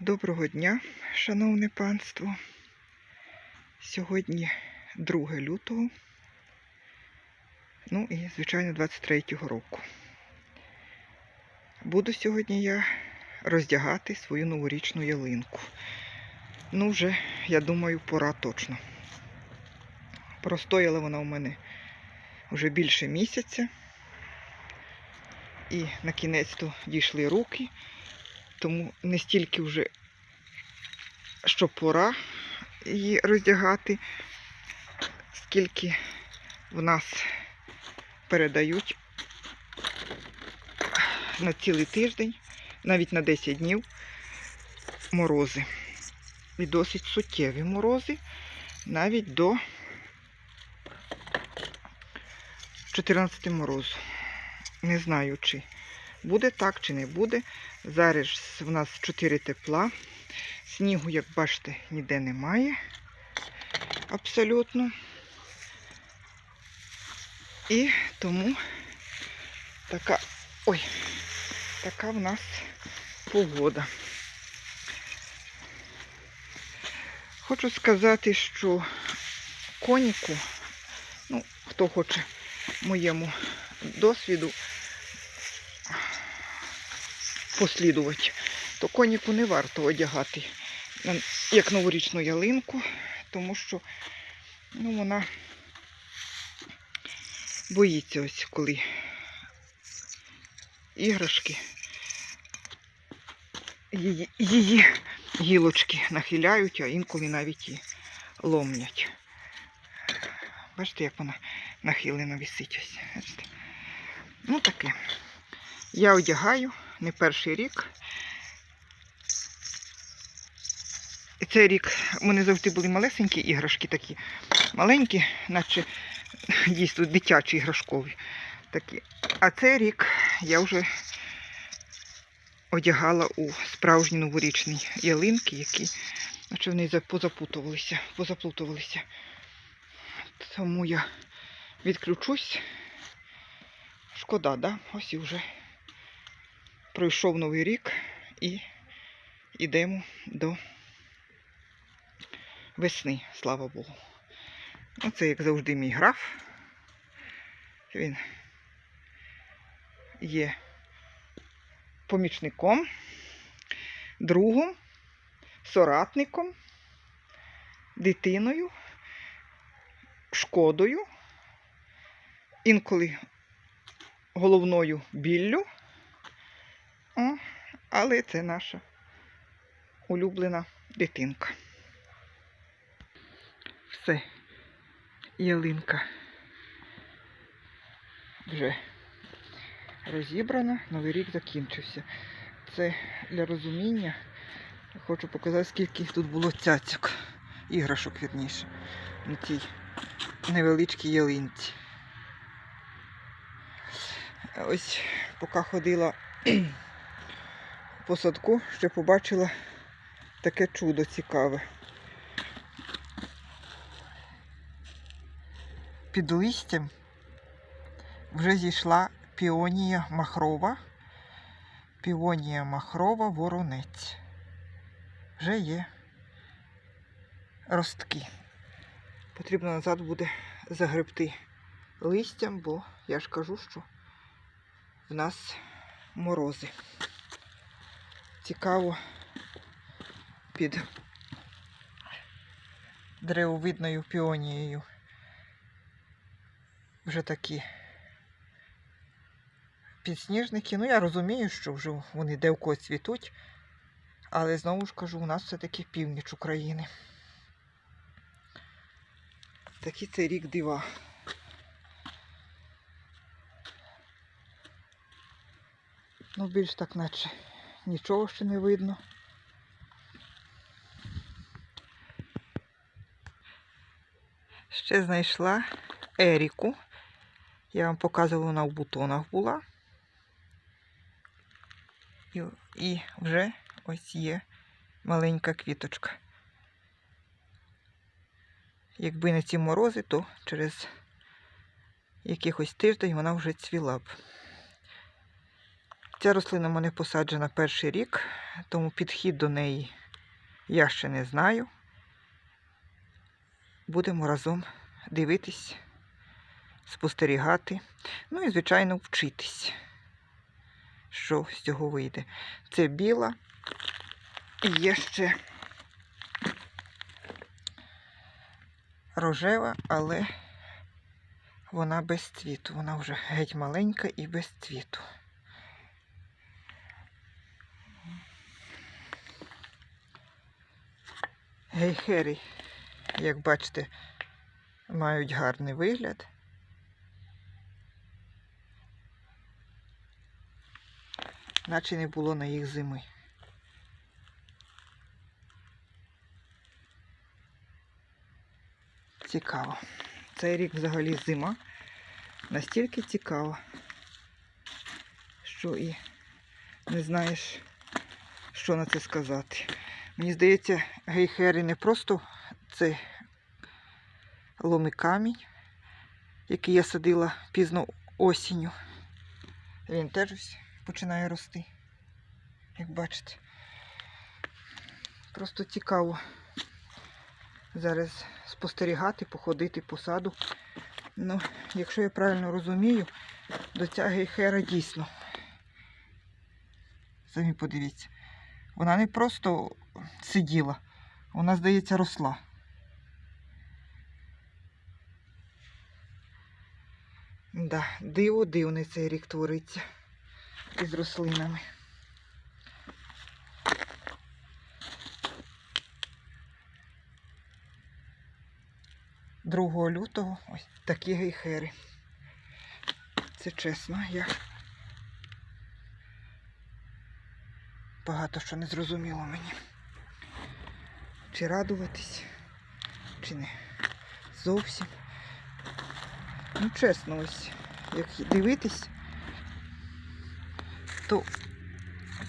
Доброго дня, шановне панство. Сьогодні 2 лютого, ну і, звичайно, 23-го року. Буду сьогодні я роздягати свою новорічну ялинку. Ну, вже, я думаю, пора точно. Простояла вона у мене вже більше місяця. І на кінець-то дійшли руки. Тому не стільки вже, що пора її роздягати, скільки в нас передають на цілий тиждень, навіть на 10 днів морози. І досить суттєві морози, навіть до 14 морозу. Не знаю, чи буде так, чи не буде. Зараз в нас 4 тепла. Снігу, як бачите, ніде немає. Абсолютно. І тому така, ой, така в нас погода. Хочу сказати, що коніку, ну, хто хоче моєму досвіду послідувати, то коніку не варто одягати як новорічну ялинку, тому що ну, вона боїться ось коли іграшки її, її гілочки нахиляють, а інколи навіть і ломлять. Бачите, як вона нахилена висить ось. Ну таке. Я одягаю не перший рік. І цей рік в мене завжди були малесенькі іграшки такі. Маленькі, наче тут дитячі іграшкові. Такі. А цей рік я вже одягала у справжні новорічні ялинки, які наче вони позапутувалися, позаплутувалися. Тому я відключусь. Шкода, да? Ось і вже пройшов новий рік і йдемо до весни, слава Богу. Оце, як завжди, мій граф. Він є помічником, другом, соратником, дитиною, шкодою, інколи головною біллю. О, але це наша улюблена дитинка. Все, ялинка вже розібрана, новий рік закінчився. Це для розуміння. Хочу показати, скільки тут було цяцьок, іграшок, вірніше, на цій невеличкій ялинці. Ось поки ходила по садку, ще побачила таке чудо цікаве. Під листям вже зійшла піонія махрова, піонія махрова воронець. Вже є ростки. Потрібно назад буде загребти листям, бо я ж кажу, що в нас морози. Цікаво під деревовидною піонією. Вже такі підсніжники. Ну, я розумію, що вже вони де в когось цвітуть, але знову ж кажу, у нас все-таки північ України. Такий цей рік дива. Ну, більш так наче нічого ще не видно. Ще знайшла Еріку. Я вам показувала, вона в бутонах була. І, і вже ось є маленька квіточка. Якби не ці морози, то через якихось тиждень вона вже цвіла б. Ця рослина в мене посаджена перший рік, тому підхід до неї я ще не знаю. Будемо разом дивитись, спостерігати, ну і, звичайно, вчитись, що з цього вийде. Це біла і є ще рожева, але вона без цвіту. Вона вже геть маленька і без цвіту. Гейхери, як бачите, мають гарний вигляд. Наче не було на їх зими. Цікаво. Цей рік взагалі зима. Настільки цікава, що і не знаєш, що на це сказати. Мені здається, гейхери не просто це ломий камінь, який я садила пізно осінню. Він теж ось починає рости, як бачите. Просто цікаво зараз спостерігати, походити по саду. Ну, якщо я правильно розумію, до ця гейхера дійсно. Самі подивіться. Вона не просто сиділа, вона, здається, росла. Да, диво дивний цей рік твориться із рослинами. Другого лютого ось такі гейхери. Це чесно, я багато що не зрозуміло мені. Чи радуватись, чи не зовсім. Ну, чесно, ось, як дивитись, то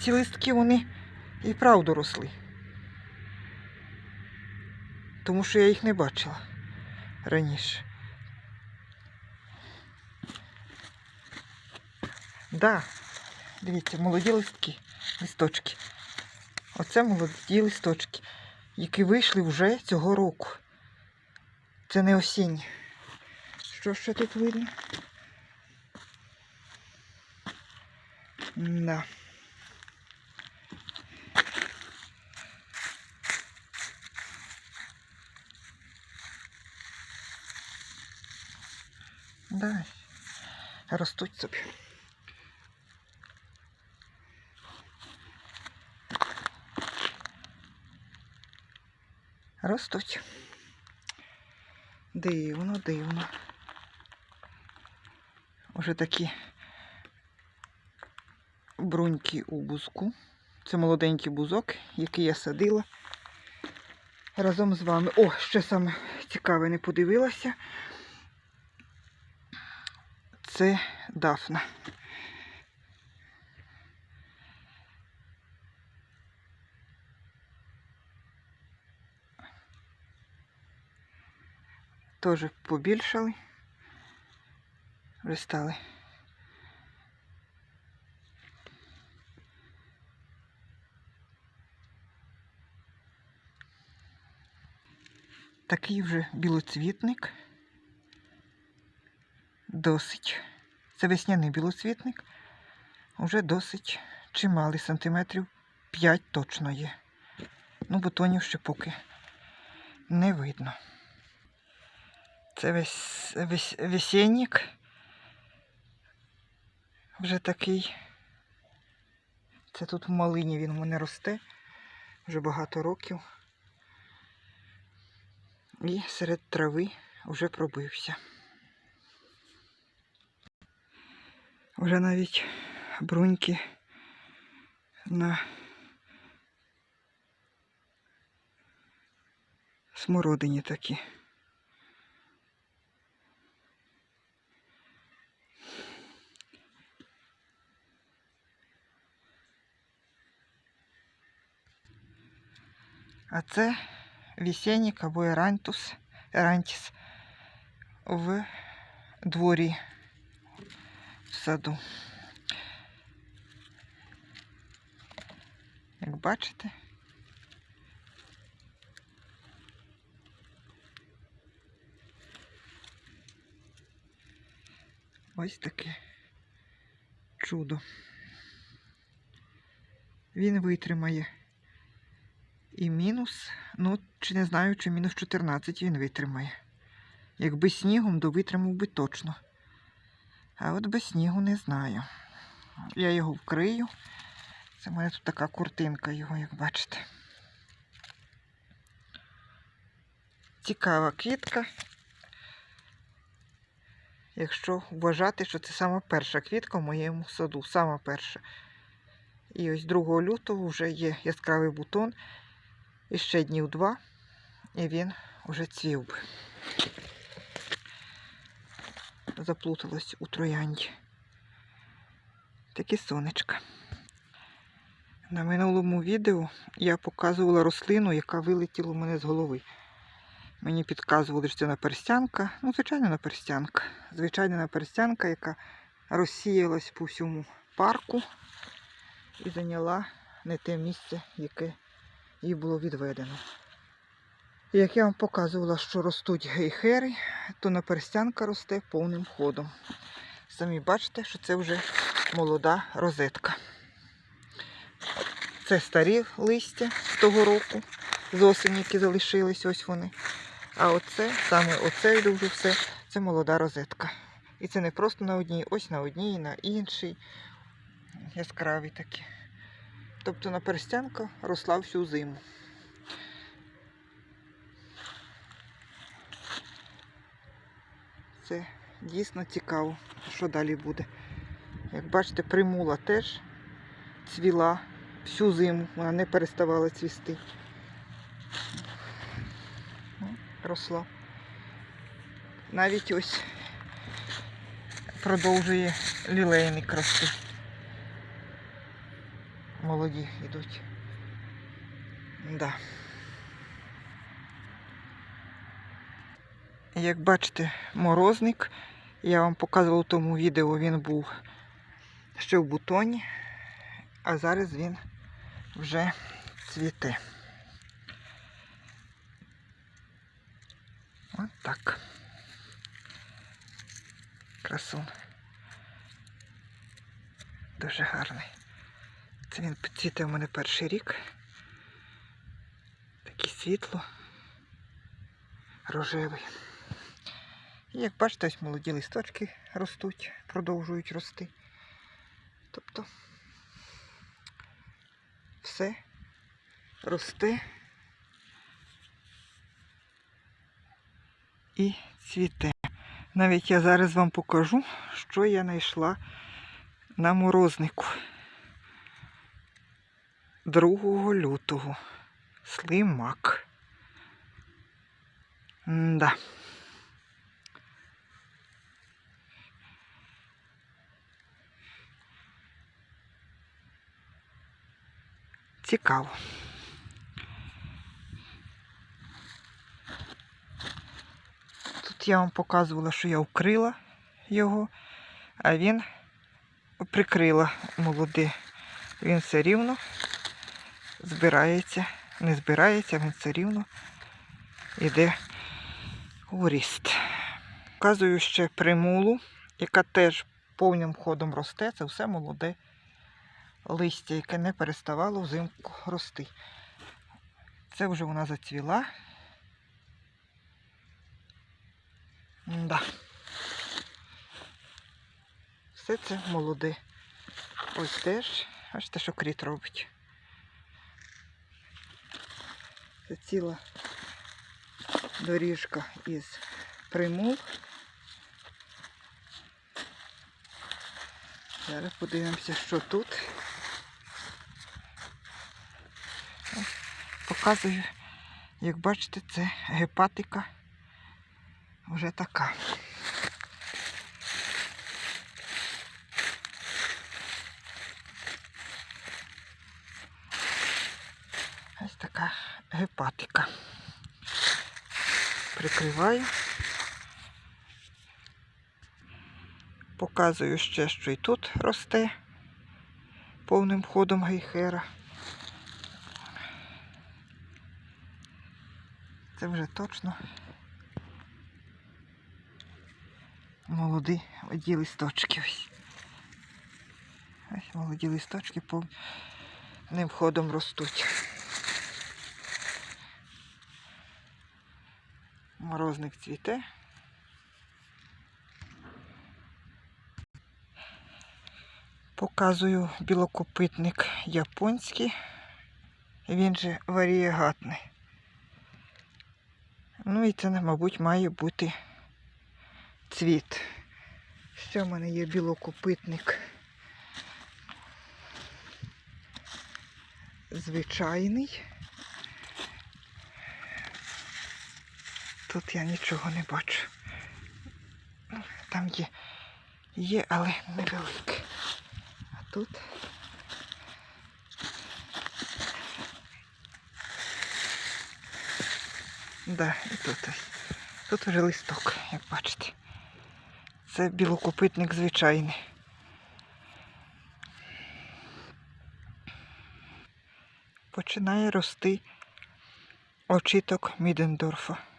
ці листки вони і правду росли. Тому що я їх не бачила раніше. Да, дивіться, молоді листки, листочки. Оце молоді листочки, які вийшли вже цього року. Це не осінні. Що ще тут видно? Да. Да. Ростуть собі. Ростуть. Дивно, дивно. Уже такі бруньки у бузку. Це молоденький бузок, який я садила разом з вами. О, ще саме цікаве, не подивилася. Це дафна. Теж побільшали. Вже стали. Такий вже білоцвітник. Досить. Це весняний білоцвітник. Уже досить чималий, сантиметрів 5 точно є. Ну, бутонів ще поки не видно. Це весь, весь весенник. Вже такий. Це тут в малині він у мене росте вже багато років. І серед трави вже пробився. Вже навіть бруньки на смородині такі. А це вісенник або ерантус, ерантіс в дворі в саду. Як бачите. Ось таке чудо. Він витримає і мінус, ну, чи не знаю, чи мінус 14 він витримає. Якби снігом, то витримав би точно. А от без снігу не знаю. Я його вкрию. Це в мене тут така куртинка його, як бачите. Цікава квітка. Якщо вважати, що це сама перша квітка в моєму саду, сама перша. І ось 2 лютого вже є яскравий бутон. І ще днів два, і він вже цвів би. Заплуталось у троянді. Такі сонечка. На минулому відео я показувала рослину, яка вилетіла у мене з голови. Мені підказували, що це наперстянка. Ну, звичайно, наперстянка. Звичайна наперстянка, яка розсіялась по всьому парку і зайняла не те місце, яке їй було відведено. Як я вам показувала, що ростуть гейхери, то наперстянка росте повним ходом. Самі бачите, що це вже молода розетка. Це старі листя з того року, з осені, які залишились, ось вони. А оце, саме оце дуже все, це молода розетка. І це не просто на одній, ось на одній, на іншій. Яскраві такі. Тобто наперстянка росла всю зиму. Це дійсно цікаво, що далі буде. Як бачите, примула теж цвіла всю зиму, вона не переставала цвісти. Ну, Росла. Навіть ось продовжує лілейник рости. Молоді йдуть. Да. Як бачите, морозник, я вам показував у тому відео, він був ще в бутоні, а зараз він вже цвіте. От так. Красун. Дуже гарний. Це він цвіте в мене перший рік. Такий світло, рожевий. І як бачите, ось молоді листочки ростуть, продовжують рости. Тобто все росте і цвіте. Навіть я зараз вам покажу, що я знайшла на морознику 2 лютого. Слимак. Да. Цікаво. Тут я вам показувала, що я вкрила його, а він прикрила молоде. Він все рівно збирається, не збирається, він все рівно йде у ріст. Показую ще примулу, яка теж повним ходом росте. Це все молоде листя, яке не переставало взимку рости. Це вже вона зацвіла. Да. Все це молоде. Ось теж, бачите, що кріт робить. Це ціла доріжка із примул. Зараз подивимося, що тут. Показую, як бачите, це гепатика вже така. гепатика. Прикриваю. Показую ще, що і тут росте повним ходом гейхера. Це вже точно молоді оді листочки ось. Ось молоді листочки повним ходом ростуть. Морозник цвіте. Показую білокопитник японський. Він же варієгатний. Ну і це, мабуть, має бути цвіт. Ще в мене є білокопитник. Звичайний. Тут я нічого не бачу. Там є, є, але невелике. А тут Да, і тут. Тут вже листок, як бачите. Це білокопитник звичайний. Починає рости очіток Мідендорфа.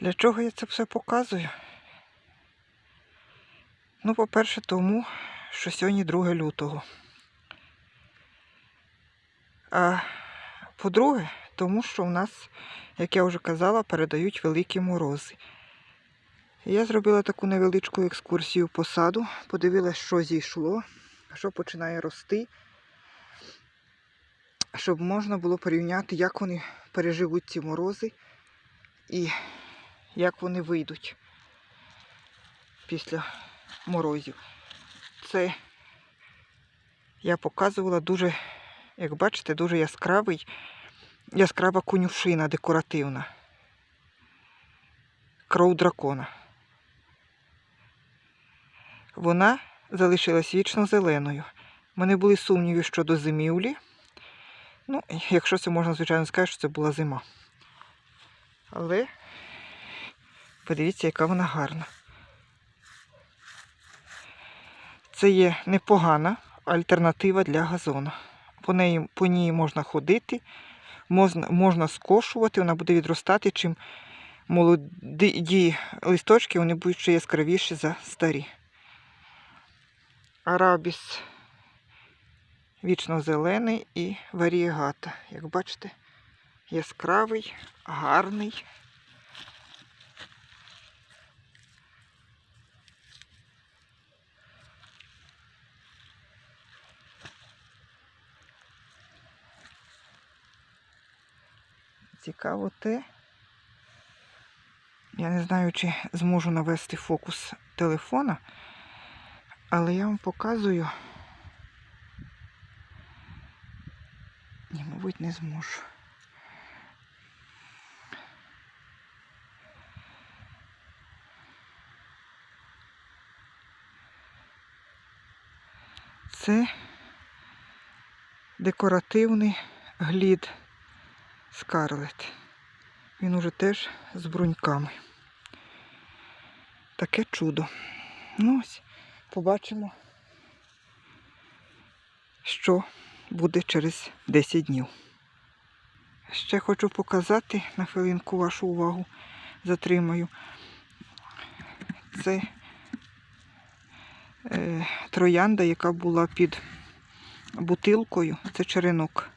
Для чого я це все показую? Ну, по-перше, тому, що сьогодні 2 лютого. А по-друге, тому що в нас, як я вже казала, передають великі морози. Я зробила таку невеличку екскурсію по саду, подивилась, що зійшло, що починає рости, щоб можна було порівняти, як вони переживуть ці морози і як вони вийдуть після морозів. Це я показувала дуже, як бачите, дуже яскравий, яскрава конюшина декоративна. Кров дракона. Вона залишилась вічно зеленою. У мене були сумніви щодо зимівлі. Ну, якщо це можна, звичайно, сказати, що це була зима. Але подивіться, яка вона гарна. Це є непогана альтернатива для газона. По, неї, по ній можна ходити, можна, можна скошувати, вона буде відростати, чим молоді листочки вони будуть ще яскравіші за старі. Арабіс вічно зелений і варієгата. Як бачите, яскравий, гарний. Цікаво те. Я не знаю, чи зможу навести фокус телефона, але я вам показую. Ні, мабуть, не зможу. Це декоративний глід Скарлет. Він уже теж з бруньками. Таке чудо. Ну ось, побачимо, що буде через 10 днів. Ще хочу показати, на хвилинку вашу увагу затримаю. Це е, троянда, яка була під бутилкою. Це черенок,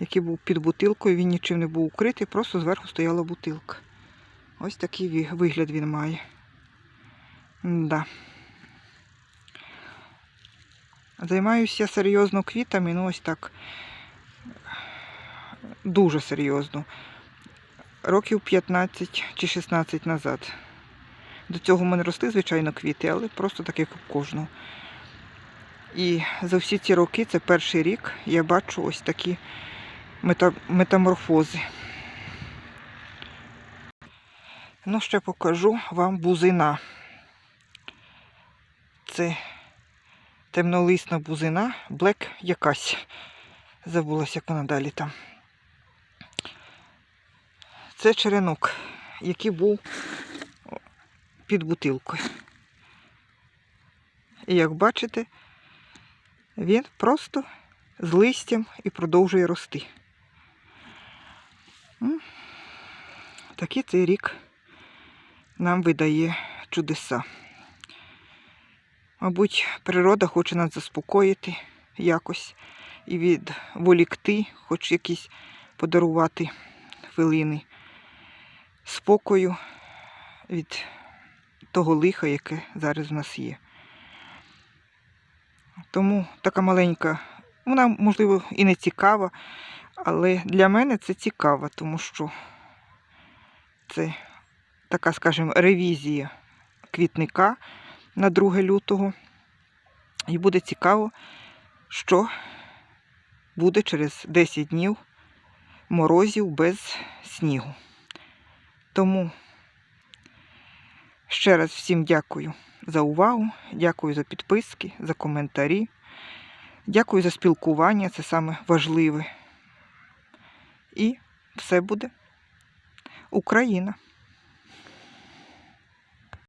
який був під бутилкою, він нічим не був укритий, просто зверху стояла бутилка. Ось такий вигляд він має. Да. Займаюся серйозно квітами, ну ось так. Дуже серйозно. Років 15 чи 16 назад. До цього в мене росли, звичайно, квіти, але просто так, як у кожного. І за всі ці роки, це перший рік, я бачу ось такі метаморфози. Ну, ще покажу вам бузина. Це темнолисна бузина, блек якась. Забулася, як вона далі там. Це черенок, який був під бутилкою. І як бачите, він просто з листям і продовжує рости. Такий цей рік нам видає чудеса. Мабуть, природа хоче нас заспокоїти якось і відволікти, хоч якісь подарувати хвилини спокою від того лиха, яке зараз в нас є. Тому така маленька, вона, можливо, і не цікава, але для мене це цікаво, тому що це така, скажімо, ревізія квітника на 2 лютого. І буде цікаво, що буде через 10 днів морозів без снігу. Тому ще раз всім дякую за увагу, дякую за підписки, за коментарі. Дякую за спілкування, це саме важливе. І все буде Україна.